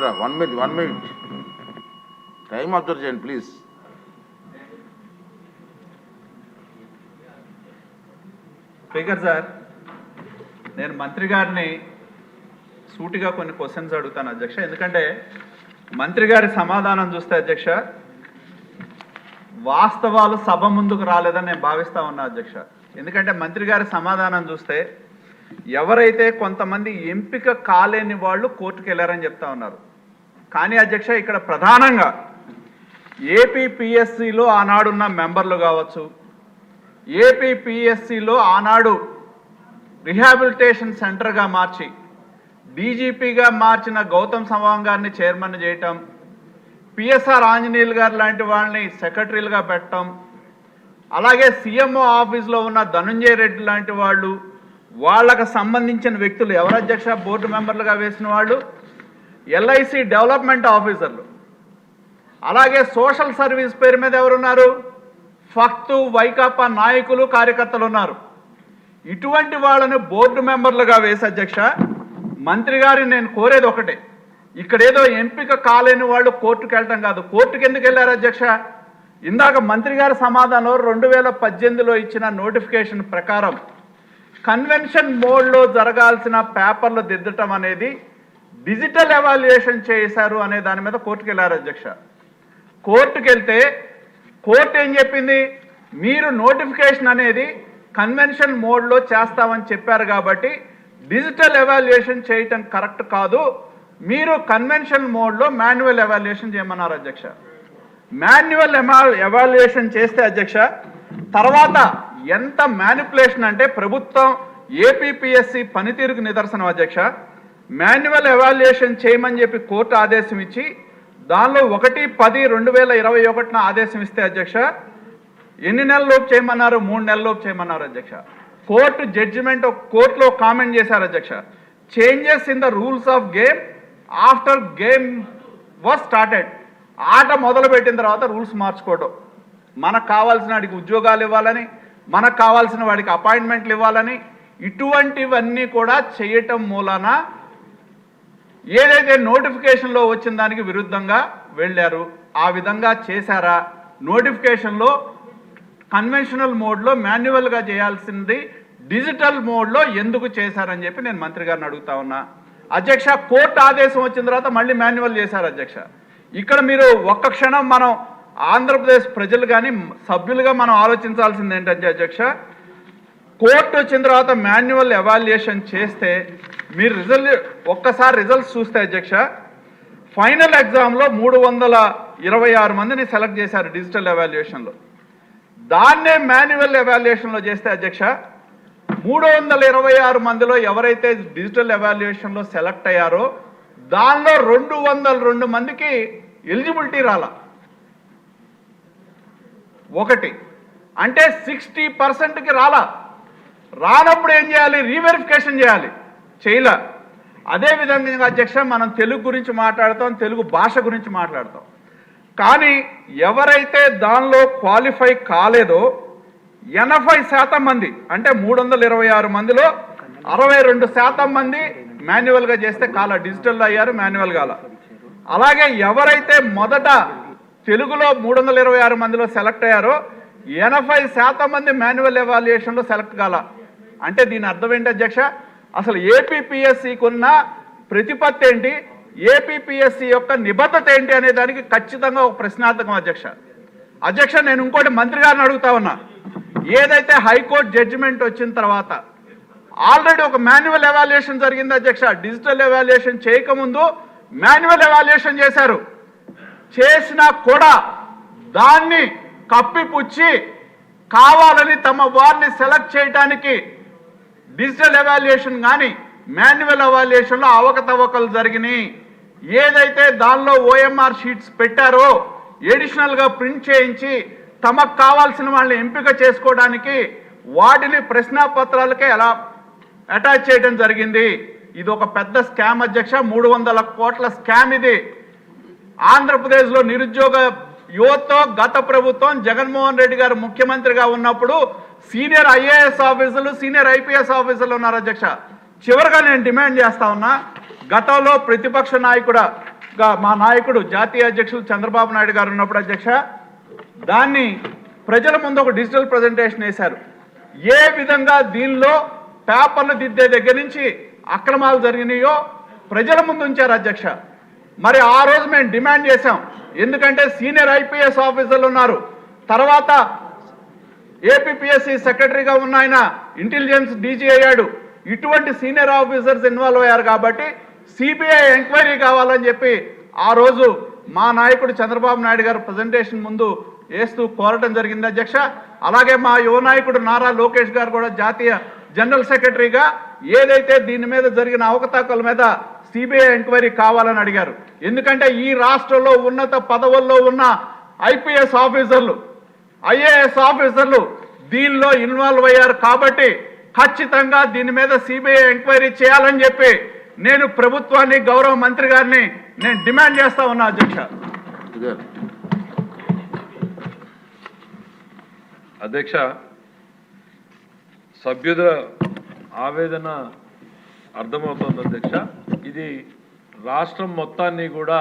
Range one minute one minute time observe చేయండి please speaker sir నేను మంత్రి గారిని సూటిగా కొన్ని క్వశ్చన్స్ అడుగుతాను అధ్యక్ష. ఎందుకంటే మంత్రి గారి సమాధానం చూస్తే అధ్యక్ష వాస్తవాలు సభ ముందుకు రాలేదని నేను భావిస్తా ఉన్నా అధ్యక్ష. ఎందుకంటే మంత్రి గారి సమాధానం చూస్తే ఎవరైతే కొంతమంది ఎంపిక కాలేని వాళ్ళు కోర్టుకు వెళ్ళారని చెప్తా ఉన్నారు. కానీ అధ్యక్ష ఇక్కడ ప్రధానంగా ఏపీపిఎస్సిలో ఆనాడున్న మెంబర్లు కావచ్చు ఏపీపిఎస్సిలో ఆనాడు రిహాబిలిటేషన్ సెంటర్గా మార్చి డీజీపీగా మార్చిన గౌతమ్ సవాంగ్ గారిని చైర్మన్ చేయటం పిఎస్ఆర్ ఆంజనేయులు గారు లాంటి వాళ్ళని సెక్రటరీలుగా పెట్టడం అలాగే సీఎంఓ ఆఫీస్లో ఉన్న ధనుంజయ రెడ్డి లాంటి వాళ్ళు వాళ్ళకు సంబంధించిన వ్యక్తులు ఎవరు అధ్యక్ష? బోర్డు మెంబర్లుగా వేసిన వాళ్ళు ఎల్ఐసి డెవలప్మెంట్ ఆఫీసర్లు. అలాగే సోషల్ సర్వీస్ పేరు మీద ఎవరున్నారు? ఫక్తు వైకాపా నాయకులు కార్యకర్తలు ఉన్నారు. ఇటువంటి వాళ్ళని బోర్డు మెంబర్లుగా వేసి అధ్యక్ష మంత్రి గారిని నేను కోరేది ఒకటే. ఇక్కడేదో ఎంపిక కాలేని వాళ్ళు కోర్టుకు వెళ్ళటం కాదు. కోర్టుకు ఎందుకు వెళ్ళారు అధ్యక్ష? ఇందాక మంత్రి గారి సమాధానం రెండు వేల పద్దెనిమిదిలో ఇచ్చిన నోటిఫికేషన్ ప్రకారం కన్వెన్షన్ మోడ్లో జరగాల్సిన పేపర్లు దిద్దటం అనేది డిజిటల్ ఎవాల్యుయేషన్ చేశారు అనే దాని మీద కోర్టుకు వెళ్ళారు అధ్యక్ష. కోర్టుకు వెళ్తే కోర్టు ఏం చెప్పింది? మీరు నోటిఫికేషన్ అనేది కన్వెన్షన్ మోడ్లో చేస్తామని చెప్పారు కాబట్టి డిజిటల్ ఎవాల్యుయేషన్ చేయటం కరెక్ట్ కాదు. మీరు కన్వెన్షన్ మోడ్లో మాన్యువల్ ఎవాల్యుయేషన్ చేయమన్నారు అధ్యక్ష. మాన్యువల్ ఎవాల్యుయేషన్ చేస్తే అధ్యక్ష తర్వాత ఎంత మ్యానిపులేషన్ అంటే ప్రభుత్వం ఏపీపీఎస్సి పనితీరుకు నిదర్శనం అధ్యక్ష. మాన్యువల్ ఎవాల్యుయేషన్ చేయమని చెప్పి కోర్టు ఆదేశం ఇచ్చి దానిలో ఒకటి పది రెండు వేల ఇరవై ఒకటిన ఆదేశం ఇస్తే అధ్యక్ష ఎన్ని నెలల్లోపు చేయమన్నారు? మూడు నెలల్లోపు చేయమన్నారు అధ్యక్ష. కోర్టు జడ్జిమెంట్ కోర్టులో కామెంట్ చేశారు అధ్యక్ష. Changes in the rules of game after game was started ఆట మొదలు పెట్టిన తర్వాత రూల్స్ మార్చుకోవడం మనకు కావాల్సిన వాడికి ఉద్యోగాలు ఇవ్వాలని మనకు కావాల్సిన వాడికి అపాయింట్మెంట్లు ఇవ్వాలని ఇటువంటివన్నీ కూడా చేయటం మూలాన ఏదైతే నోటిఫికేషన్లో వచ్చిన దానికి విరుద్ధంగా వెళ్ళారు ఆ విధంగా చేశారా? నోటిఫికేషన్లో కన్వెన్షనల్ మోడ్లో మాన్యువల్గా చేయాల్సింది డిజిటల్ మోడ్లో ఎందుకు చేశారని చెప్పి నేను మంత్రి గారిని అడుగుతా ఉన్నా. అధ్యక్ష కోర్టు ఆదేశం వచ్చిన తర్వాత మళ్ళీ మాన్యువల్ చేశారు అధ్యక్ష. ఇక్కడ మీరు ఒక్క క్షణం మనం ఆంధ్రప్రదేశ్ ప్రజలు కానీ సభ్యులుగా మనం ఆలోచించాల్సింది ఏంటంటే అధ్యక్ష కోర్టు వచ్చిన తర్వాత మాన్యువల్ ఎవాల్యుయేషన్ చేస్తే మీరు రిజల్ట్ ఒక్కసారి రిజల్ట్స్ చూస్తే అధ్యక్ష ఫైనల్ ఎగ్జామ్లో మూడు వందల ఇరవై ఆరు మందిని సెలెక్ట్ చేశారు డిజిటల్ ఎవాల్యుయేషన్లో దాన్నే మాన్యువల్ ఎవాల్యుయేషన్లో చేస్తే అధ్యక్ష మూడు వందల ఇరవై ఆరు మందిలో ఎవరైతే డిజిటల్ ఎవాల్యుయేషన్లో సెలెక్ట్ అయ్యారో దానిలో రెండు వందల రెండు మందికి ఎలిజిబిలిటీ రాలా. ఒకటి. అంటే సిక్స్టీ పర్సెంట్కి రాలా. రానప్పుడు ఏం చేయాలి? రీవెరిఫికేషన్ చేయాలి. చేయలే. అదేవిధంగా అధ్యక్ష మనం తెలుగు గురించి మాట్లాడతాం తెలుగు భాష గురించి మాట్లాడతాం. కానీ ఎవరైతే దానిలో క్వాలిఫై కాలేదో ఎనభై శాతం మంది అంటే మూడు వందల ఇరవై ఆరు మందిలో అరవై రెండు శాతం మంది మాన్యువల్గా చేస్తే కాల డిజిటల్ అయ్యారు మాన్యువల్ కాల. అలాగే ఎవరైతే మొదట తెలుగులో మూడు వందల ఇరవై ఆరు మందిలో సెలెక్ట్ అయ్యారో ఎనభై శాతం మంది మాన్యువల్ ఎవాల్యుయేషన్లో సెలెక్ట్ కాల. అంటే దీని అర్థం ఏంటి అధ్యక్ష? అసలు ఏపీపీఎస్సికి ఉన్న ప్రతిపత్తి ఏంటి? ఏపీపీఎస్సి యొక్క నిబద్ధత ఏంటి అనే దానికి ఖచ్చితంగా ఒక ప్రశ్నార్థకం అధ్యక్ష. అధ్యక్ష నేను ఇంకోటి మంత్రి గారిని అడుగుతా ఉన్నా. ఏదైతే హైకోర్టు జడ్జిమెంట్ వచ్చిన తర్వాత ఆల్రెడీ ఒక మాన్యువల్ ఎవాల్యుయేషన్ జరిగింది అధ్యక్ష. డిజిటల్ ఎవాల్యుయేషన్ చేయకముందు మాన్యువల్ ఎవాల్యుయేషన్ చేశారు. చేసినా కూడా దాన్ని కప్పిపుచ్చి కావాలని తమ వారిని సెలెక్ట్ చేయడానికి డిజిటల్ ఎవాల్యుయేషన్ కానీ మాన్యువల్ ఎవాల్యుయేషన్లో అవకతవకలు జరిగినాయి. ఏదైతే దానిలో ఓఎంఆర్ షీట్స్ పెట్టారో ఎడిషనల్గా ప్రింట్ చేయించి తమకు కావాల్సిన వాళ్ళని ఎంపిక చేసుకోవడానికి వాటిని ప్రశ్నాపత్రాలకే ఎలా అటాచ్ చేయడం జరిగింది. ఇది ఒక పెద్ద స్కామ్ అధ్యక్ష మూడు వందల కోట్ల స్కామ్ ఇది. ఆంధ్రప్రదేశ్లో నిరుద్యోగ యువత గత ప్రభుత్వం జగన్మోహన్ రెడ్డి గారు ముఖ్యమంత్రిగా ఉన్నప్పుడు సీనియర్ ఐఏఎస్ ఆఫీసర్లు సీనియర్ ఐపీఎస్ ఆఫీసర్లు ఉన్నారు అధ్యక్ష. చివరిగా నేను డిమాండ్ చేస్తా ఉన్నా గతంలో ప్రతిపక్ష నాయకుడు మా నాయకుడు జాతీయ అధ్యక్షులు చంద్రబాబు నాయుడు గారు ఉన్నప్పుడు అధ్యక్ష దాన్ని ప్రజల ముందు ఒక డిజిటల్ ప్రజెంటేషన్ వేశారు. ఏ విధంగా దీనిలో పేపర్లు దిద్దే దగ్గర నుంచి అక్రమాలు జరిగినాయో ప్రజల ముందు ఉంచారు అధ్యక్ష. మరి ఆ రోజు మేము డిమాండ్ చేశాం. ఎందుకంటే సీనియర్ ఐపీఎస్ ఆఫీసర్లు ఉన్నారు. తర్వాత ఏపీఎస్సి సెక్రటరీగా ఉన్న ఆయన ఇంటెలిజెన్స్ డీజీ అయ్యాడు. ఇటువంటి సీనియర్ ఆఫీసర్స్ ఇన్వాల్వ్ అయ్యారు కాబట్టి సిబిఐ ఎంక్వైరీ కావాలని చెప్పి ఆ రోజు మా నాయకుడు చంద్రబాబు నాయుడు గారు ప్రజెంటేషన్ ముందు వేస్తూ కోరటం జరిగింది అధ్యక్ష. అలాగే మా యువ నాయకుడు నారా లోకేష్ గారు కూడా జాతీయ జనరల్ సెక్రటరీగా ఏదైతే దీని మీద జరిగిన అవకతవకల మీద సిబిఐ ఎంక్వైరీ కావాలని అడిగారు. ఎందుకంటే ఈ రాష్ట్రంలో ఉన్నత పదవుల్లో ఉన్న ఐపీఎస్ ఆఫీసర్లు ఐఏఎస్ ఆఫీసర్లు దీనిలో ఇన్వాల్వ్ అయ్యారు కాబట్టి ఖచ్చితంగా దీని మీద సిబిఐ ఎంక్వైరీ చేయాలని చెప్పి నేను ప్రభుత్వాన్ని గౌరవ మంత్రి గారిని నేను డిమాండ్ చేస్తా ఉన్నా అధ్యక్ష. అధ్యక్ష సభ్యుల ఆవేదన అర్థమవుతోంది అధ్యక్ష. ఇది రాష్ట్రం మొత్తాన్ని కూడా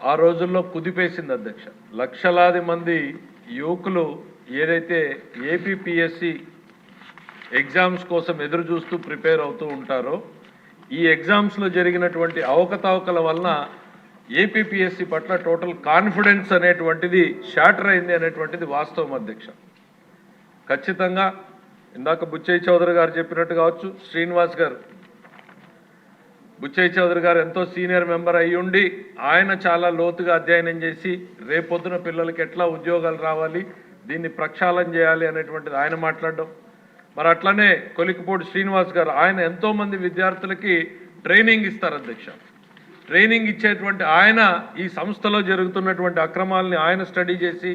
ఆ రోజుల్లో కుదిపేసింది అధ్యక్ష. లక్షలాది మంది యువకులు ఏదైతే ఏపీపీఎస్సి ఎగ్జామ్స్ కోసం ఎదురు చూస్తూ ప్రిపేర్ అవుతూ ఉంటారో ఈ ఎగ్జామ్స్లో జరిగినటువంటి అవకతవకల వలన ఏపీపీఎస్సి పట్ల టోటల్ కాన్ఫిడెన్స్ అనేటువంటిది షాటర్ అయింది అనేటువంటిది వాస్తవం అధ్యక్ష. ఖచ్చితంగా ఇందాక బుచ్చయ్య చౌదరి గారు చెప్పినట్టు కావచ్చు శ్రీనివాస్ గారు బుచ్చయ్య చౌదరి గారు ఎంతో సీనియర్ మెంబర్ అయ్యుండి ఉండి ఆయన చాలా లోతుగా అధ్యయనం చేసి రేపొద్దున పిల్లలకి ఎట్లా ఉద్యోగాలు రావాలి దీన్ని ప్రక్షాళన చేయాలి అనేటువంటిది ఆయన మాట్లాడడం. మరి అట్లనే కొలికిపూడి శ్రీనివాస్ గారు ఆయన ఎంతోమంది విద్యార్థులకి ట్రైనింగ్ ఇస్తారు అధ్యక్ష. ట్రైనింగ్ ఇచ్చేటువంటి ఆయన ఈ సంస్థలో జరుగుతున్నటువంటి అక్రమాలని ఆయన స్టడీ చేసి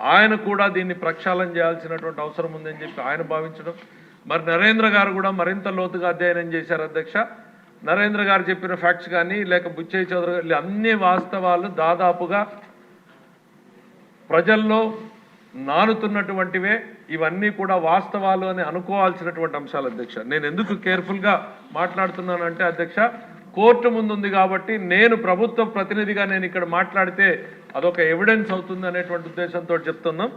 ఆయన కూడా దీన్ని ప్రక్షాళన చేయాల్సినటువంటి అవసరం ఉందని చెప్పి ఆయన భావించడం. మరి నరేంద్ర గారు కూడా మరింత లోతుగా అధ్యయనం చేశారు అధ్యక్ష. నరేంద్ర గారు చెప్పిన ఫ్యాక్ట్స్ కానీ లేక బుచ్చయ్య చౌదరి గారు అన్ని వాస్తవాలు దాదాపుగా ప్రజల్లో నానుతున్నటువంటివే. ఇవన్నీ కూడా వాస్తవాలు అని అనుకోవాల్సినటువంటి అంశాలు అధ్యక్ష. నేను ఎందుకు కేర్ఫుల్గా మాట్లాడుతున్నానంటే అధ్యక్ష కోర్టు ముందుంది కాబట్టి నేను ప్రభుత్వ ప్రతినిధిగా నేను ఇక్కడ మాట్లాడితే అదొక ఎవిడెన్స్ అవుతుంది అనేటువంటి ఉద్దేశంతో చెప్తున్నాం.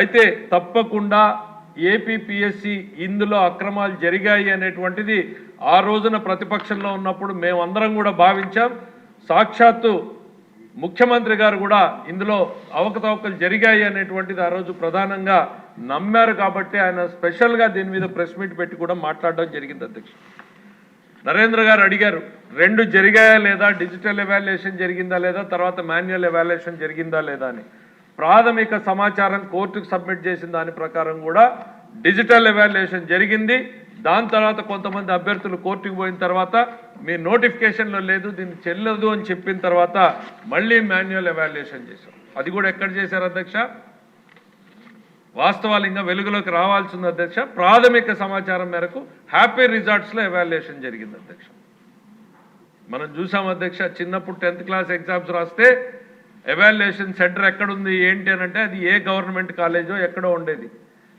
అయితే తప్పకుండా ఏపీపీఎస్సి ఇందులో అక్రమాలు జరిగాయి అనేటువంటిది ఆ రోజున ప్రతిపక్షంలో ఉన్నప్పుడు మేమందరం కూడా భావించాం. సాక్షాత్తు ముఖ్యమంత్రి గారు కూడా ఇందులో అవకతవకలు జరిగాయి అనేటువంటిది ఆ రోజు ప్రధానంగా నమ్మారు కాబట్టి ఆయన స్పెషల్గా దీని మీద ప్రెస్ మీట్ పెట్టి కూడా మాట్లాడడం జరిగింది అధ్యక్ష నరేంద్ర గారు అడిగారు రెండు జరిగాయా లేదా? డిజిటల్ ఎవాల్యుయేషన్ జరిగిందా లేదా? తర్వాత మాన్యువల్ ఎవాల్యుయేషన్ జరిగిందా లేదా అని. ప్రాథమిక సమాచారం కోర్టుకు సబ్మిట్ చేసిన దాని ప్రకారం కూడా డిజిటల్ ఎవాల్యుయేషన్ జరిగింది. దాని తర్వాత కొంతమంది అభ్యర్థులు కోర్టుకు పోయిన తర్వాత మీ నోటిఫికేషన్లో లేదు దీన్ని చెల్లదు అని చెప్పిన తర్వాత మళ్ళీ మాన్యువల్ ఎవాల్యుయేషన్ చేశాం. అది కూడా ఎక్కడ చేశారు అధ్యక్ష? వాస్తవాలు ఇంకా వెలుగులోకి రావాల్సింది అధ్యక్ష ప్రాథమిక సమాచారం మేరకు హ్యాపీ రిజార్ట్స్లో ఎవాల్యుయేషన్ జరిగింది అధ్యక్ష. మనం చూసాం అధ్యక్ష చిన్నప్పుడు టెన్త్ క్లాస్ ఎగ్జామ్స్ రాస్తే ఎవాల్యుయేషన్ సెంటర్ ఎక్కడుంది ఏంటి అని అంటే అది ఏ గవర్నమెంట్ కాలేజో ఎక్కడో ఉండేది.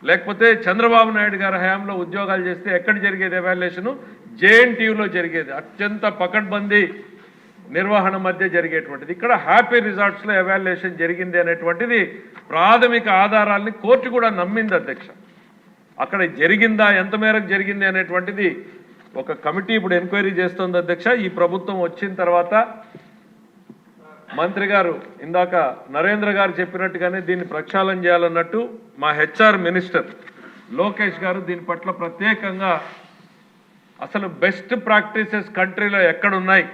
లేకపోతే చంద్రబాబు నాయుడు గారి హయాంలో ఉద్యోగాలు చేస్తే ఎక్కడ జరిగేది ఎవాల్యుయేషన్ జేఎన్టీయూలో జరిగేది. అత్యంత పకడ్బందీ నిర్వహణ మధ్య జరిగేటువంటిది. ఇక్కడ హ్యాపీ రిజార్ట్స్లో ఎవాల్యుయేషన్ జరిగింది అనేటువంటిది ప్రాథమిక ఆధారాల్ని కోర్టు కూడా నమ్మింది అధ్యక్ష. అక్కడ జరిగిందా ఎంత మేరకు జరిగింది అనేటువంటిది ఒక కమిటీ ఇప్పుడు ఎంక్వైరీ చేస్తుంది అధ్యక్ష. ఈ ప్రభుత్వం వచ్చిన తర్వాత మంత్రి గారు ఇందాక నరేంద్ర గారు చెప్పినట్టుగానే దీన్ని ప్రక్షాళన చేయాలన్నట్టు మా హెచ్ఆర్ మినిస్టర్ లోకేష్ గారు దీని పట్ల ప్రత్యేకంగా అసలు బెస్ట్ ప్రాక్టీసెస్ కంట్రీలో ఎక్కడున్నాయి?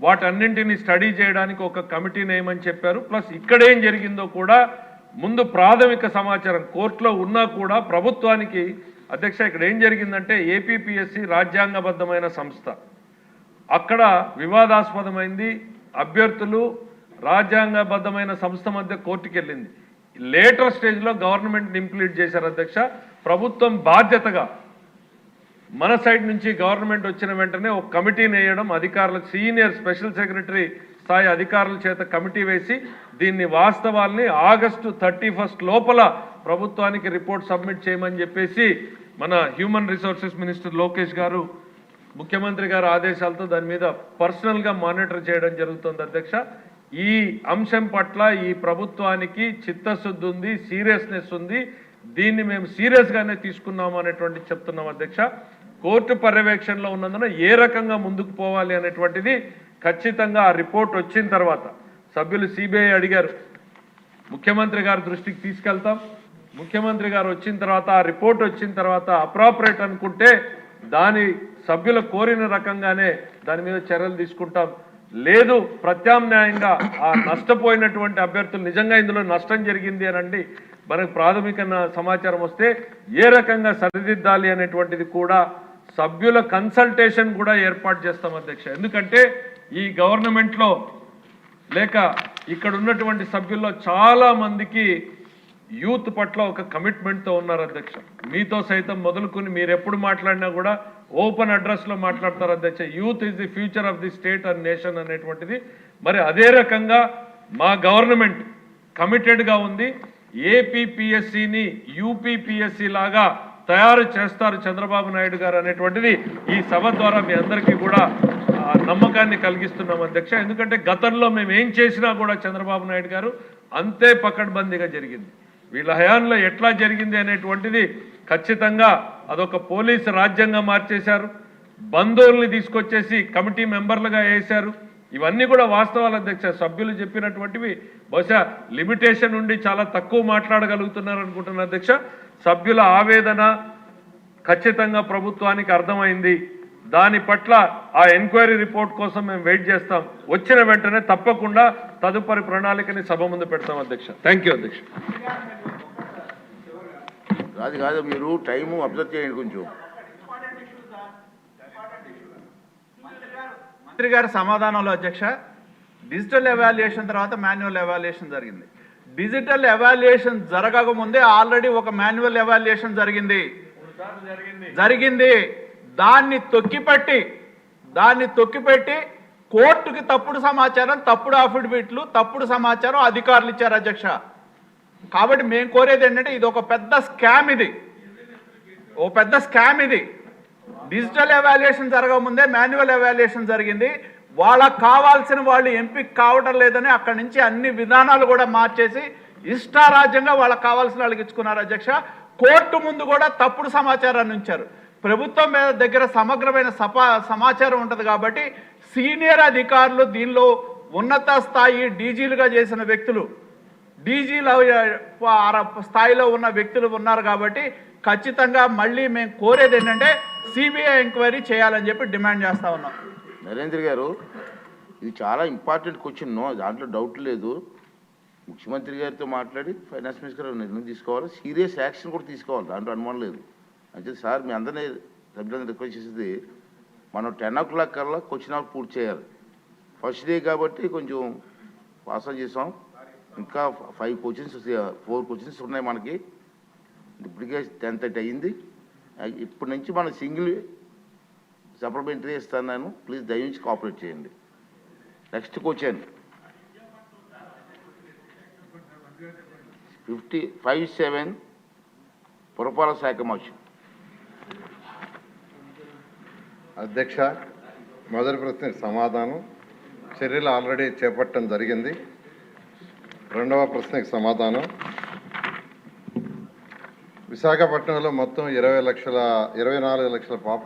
వాటన్నింటినీ స్టడీ చేయడానికి ఒక కమిటీ నేమని చెప్పారు. ప్లస్ ఇక్కడ ఏం జరిగిందో కూడా ముందు ప్రాథమిక సమాచారం కోర్టులో ఉన్నా కూడా ప్రభుత్వానికి అధ్యక్ష ఇక్కడ ఏం జరిగిందంటే ఏపీపీఎస్సి రాజ్యాంగబద్ధమైన సంస్థ. అక్కడ వివాదాస్పదమైంది. అభ్యర్థులు రాజ్యాంగబద్ధమైన సంస్థ మధ్య కోర్టుకు వెళ్ళింది లేటర్ స్టేజ్లో గవర్నమెంట్ ఇంప్లీట్ చేశారు అధ్యక్ష. ప్రభుత్వం బాధ్యతగా మన సైడ్ నుంచి గవర్నమెంట్ వచ్చిన వెంటనే ఒక కమిటీని వేయడం అధికారుల సీనియర్ స్పెషల్ సెక్రటరీ స్థాయి అధికారుల చేత కమిటీ వేసి దీన్ని వాస్తవాల్ని ఆగస్టు థర్టీ ఫస్ట్ లోపల ప్రభుత్వానికి రిపోర్ట్ సబ్మిట్ చేయమని చెప్పేసి మన హ్యూమన్ రిసోర్సెస్ మినిస్టర్ లోకేష్ గారు ముఖ్యమంత్రి గారి ఆదేశాలతో దాని మీద పర్సనల్గా మానిటర్ చేయడం జరుగుతుంది అధ్యక్ష. ఈ అంశం పట్ల ఈ ప్రభుత్వానికి చిత్తశుద్ధి ఉంది సీరియస్నెస్ ఉంది. దీన్ని మేము సీరియస్గానే తీసుకున్నాము అనేటువంటి చెప్తున్నాం అధ్యక్ష. కోర్టు పర్యవేక్షణలో ఉన్నందున ఏ రకంగా ముందుకు పోవాలి అనేటువంటిది ఖచ్చితంగా ఆ రిపోర్ట్ వచ్చిన తర్వాత సభ్యులు సిబిఐ అడిగారు. ముఖ్యమంత్రి గారి దృష్టికి తీసుకెళ్తాం. ముఖ్యమంత్రి గారు వచ్చిన తర్వాత ఆ రిపోర్ట్ వచ్చిన తర్వాత అప్రాపరేట్ అనుకుంటే దాని సభ్యులు కోరిన రకంగానే దాని మీద చర్యలు తీసుకుంటాం. లేదు ప్రత్యామ్నాయంగా ఆ నష్టపోయినటువంటి అభ్యర్థులు నిజంగా ఇందులో నష్టం జరిగింది అనండి మనకు ప్రాథమిక సమాచారం వస్తే ఏ రకంగా సరిదిద్దాలి అనేటువంటిది కూడా సభ్యుల కన్సల్టేషన్ కూడా ఏర్పాటు చేస్తాం అధ్యక్ష. ఎందుకంటే ఈ గవర్నమెంట్లో లేక ఇక్కడ ఉన్నటువంటి సభ్యుల్లో చాలా మందికి యూత్ పట్ల ఒక కమిట్మెంట్తో ఉన్నారు అధ్యక్ష. మీతో సైతం మొదలుకొని మీరు ఎప్పుడు మాట్లాడినా కూడా ఓపెన్ అడ్రస్లో మాట్లాడతారు అధ్యక్ష. Youth is the future of the state and nation అనేటువంటిది. మరి అదే రకంగా మా గవర్నమెంట్ కమిటెడ్గా ఉంది. ఏపీపీఎస్సిని యూపీపీఎస్సి లాగా తయారు చేస్తారు చంద్రబాబు నాయుడు గారు అనేటువంటిది ఈ సభ ద్వారా మీ అందరికీ కూడా నమ్మకాన్ని కలిగిస్తున్నాం అధ్యక్ష. ఎందుకంటే గతంలో మేము ఏం చేసినా కూడా చంద్రబాబు నాయుడు గారు అంతే పకడ్బందీగా జరిగింది. వీళ్ళ హయాంలో ఎట్లా జరిగింది అనేటువంటిది ఖచ్చితంగా అదొక పోలీసు రాజ్యంగా మార్చేశారు. బంధువుల్ని తీసుకొచ్చేసి కమిటీ మెంబర్లుగా వేశారు. ఇవన్నీ కూడా వాస్తవాలు అధ్యక్ష. సభ్యులు చెప్పినటువంటివి బహుశా లిమిటేషన్ ఉండి చాలా తక్కువ మాట్లాడగలుగుతున్నారు అనుకుంటున్నా అధ్యక్ష. సభ్యుల ఆవేదన ఖచ్చితంగా ప్రభుత్వానికి అర్థమైంది. దాని పట్ల ఆ ఎంక్వైరీ రిపోర్ట్ కోసం మేము వెయిట్ చేస్తాం. వచ్చిన వెంటనే తప్పకుండా తదుపరి ప్రణాళికని సభ ముందు పెడతాం అధ్యక్ష. థ్యాంక్ యూ అధ్యక్ష. కాదు కాదు మీరు టైము అబ్జర్వ్ చేయండి కొంచెం. మంత్రి గారి సమాధానంలో అధ్యక్ష డిజిటల్ ఎవాల్యుయేషన్ తర్వాత మాన్యువల్ ఎవాల్యుయేషన్ జరిగింది. డిజిటల్ ఎవాల్యుయేషన్ జరగక ముందే ఆల్రెడీ ఒక మాన్యువల్ ఎవాల్యుయేషన్ జరిగింది. జరిగింది. దాన్ని తొక్కిపెట్టి దాన్ని తొక్కిపెట్టి కోర్టుకి తప్పుడు సమాచారం తప్పుడు అఫిడవిట్లు తప్పుడు సమాచారం అధికారులు ఇచ్చారు అధ్యక్ష. కాబట్టి మేము కోరేది ఏంటంటే ఇది ఒక పెద్ద స్కామ్ ఇది. ఓ పెద్ద స్కామ్ ఇది. డిజిటల్ ఎవాల్యుయేషన్ జరగకముందే మాన్యువల్ ఎవాల్యుయేషన్ జరిగింది. వాళ్ళకు కావాల్సిన వాళ్ళు ఎంపిక కావడం లేదని అక్కడి నుంచి అన్ని విధానాలు కూడా మార్చేసి ఇష్టారాజ్యంగా వాళ్ళకి కావాల్సిన వాళ్ళకి ఇచ్చుకున్నారు అధ్యక్ష. కోర్టు ముందు కూడా తప్పుడు సమాచారాన్ని ఉంచారు. ప్రభుత్వం మీద దగ్గర సమగ్రమైన సపా సమాచారం ఉంటుంది కాబట్టి సీనియర్ అధికారులు దీనిలో ఉన్నత స్థాయి డీజీలుగా చేసిన వ్యక్తులు డీజీల స్థాయిలో ఉన్న వ్యక్తులు ఉన్నారు కాబట్టి ఖచ్చితంగా మళ్ళీ మేము కోరేది ఏంటంటే సిబిఐ ఎంక్వైరీ చేయాలని చెప్పి డిమాండ్ చేస్తా ఉన్నాం. నరేంద్ర గారు ఇది చాలా ఇంపార్టెంట్ క్వశ్చన్. దాంట్లో డౌట్ లేదు. ముఖ్యమంత్రి గారితో మాట్లాడి ఫైనాన్స్ మినిస్టర్ నిర్ణయం తీసుకోవాలి. సీరియస్ యాక్షన్ కూడా తీసుకోవాలి. దాంట్లో అనుమానం లేదు. అంటే సార్ మీ అందరినీ సభ్యులందరూ రిక్వెస్ట్ చేసేది మనం టెన్ ఓ క్లాక్ కల్లా క్వశ్చన్ అవర్ పూర్తి చేయాలి. ఫస్ట్ డే కాబట్టి కొంచెం పాస్ చేసాం. ఇంకా ఫైవ్ క్వశ్చన్స్ ఫోర్ క్వశ్చన్స్ ఉన్నాయి మనకి. ఇప్పటికే టెన్ థర్టీ అయ్యింది. ఇప్పటి నుంచి మన సింగిల్ సప్లిమెంటరీ ఇస్తాను నేను. ప్లీజ్ దయించి కోఆపరేట్ చేయండి. Next question. Fifty five seven పురపాలక శాఖ మోషన్ అధ్యక్ష మొదటి ప్రశ్న సమాధానం. చర్యలు ఆల్రెడీ చేపట్టడం జరిగింది. రెండవ ప్రశ్నకి సమాధానం. విశాఖపట్నంలో మొత్తం ఇరవై లక్షల ఇరవై నాలుగు లక్షల పాపులేషన్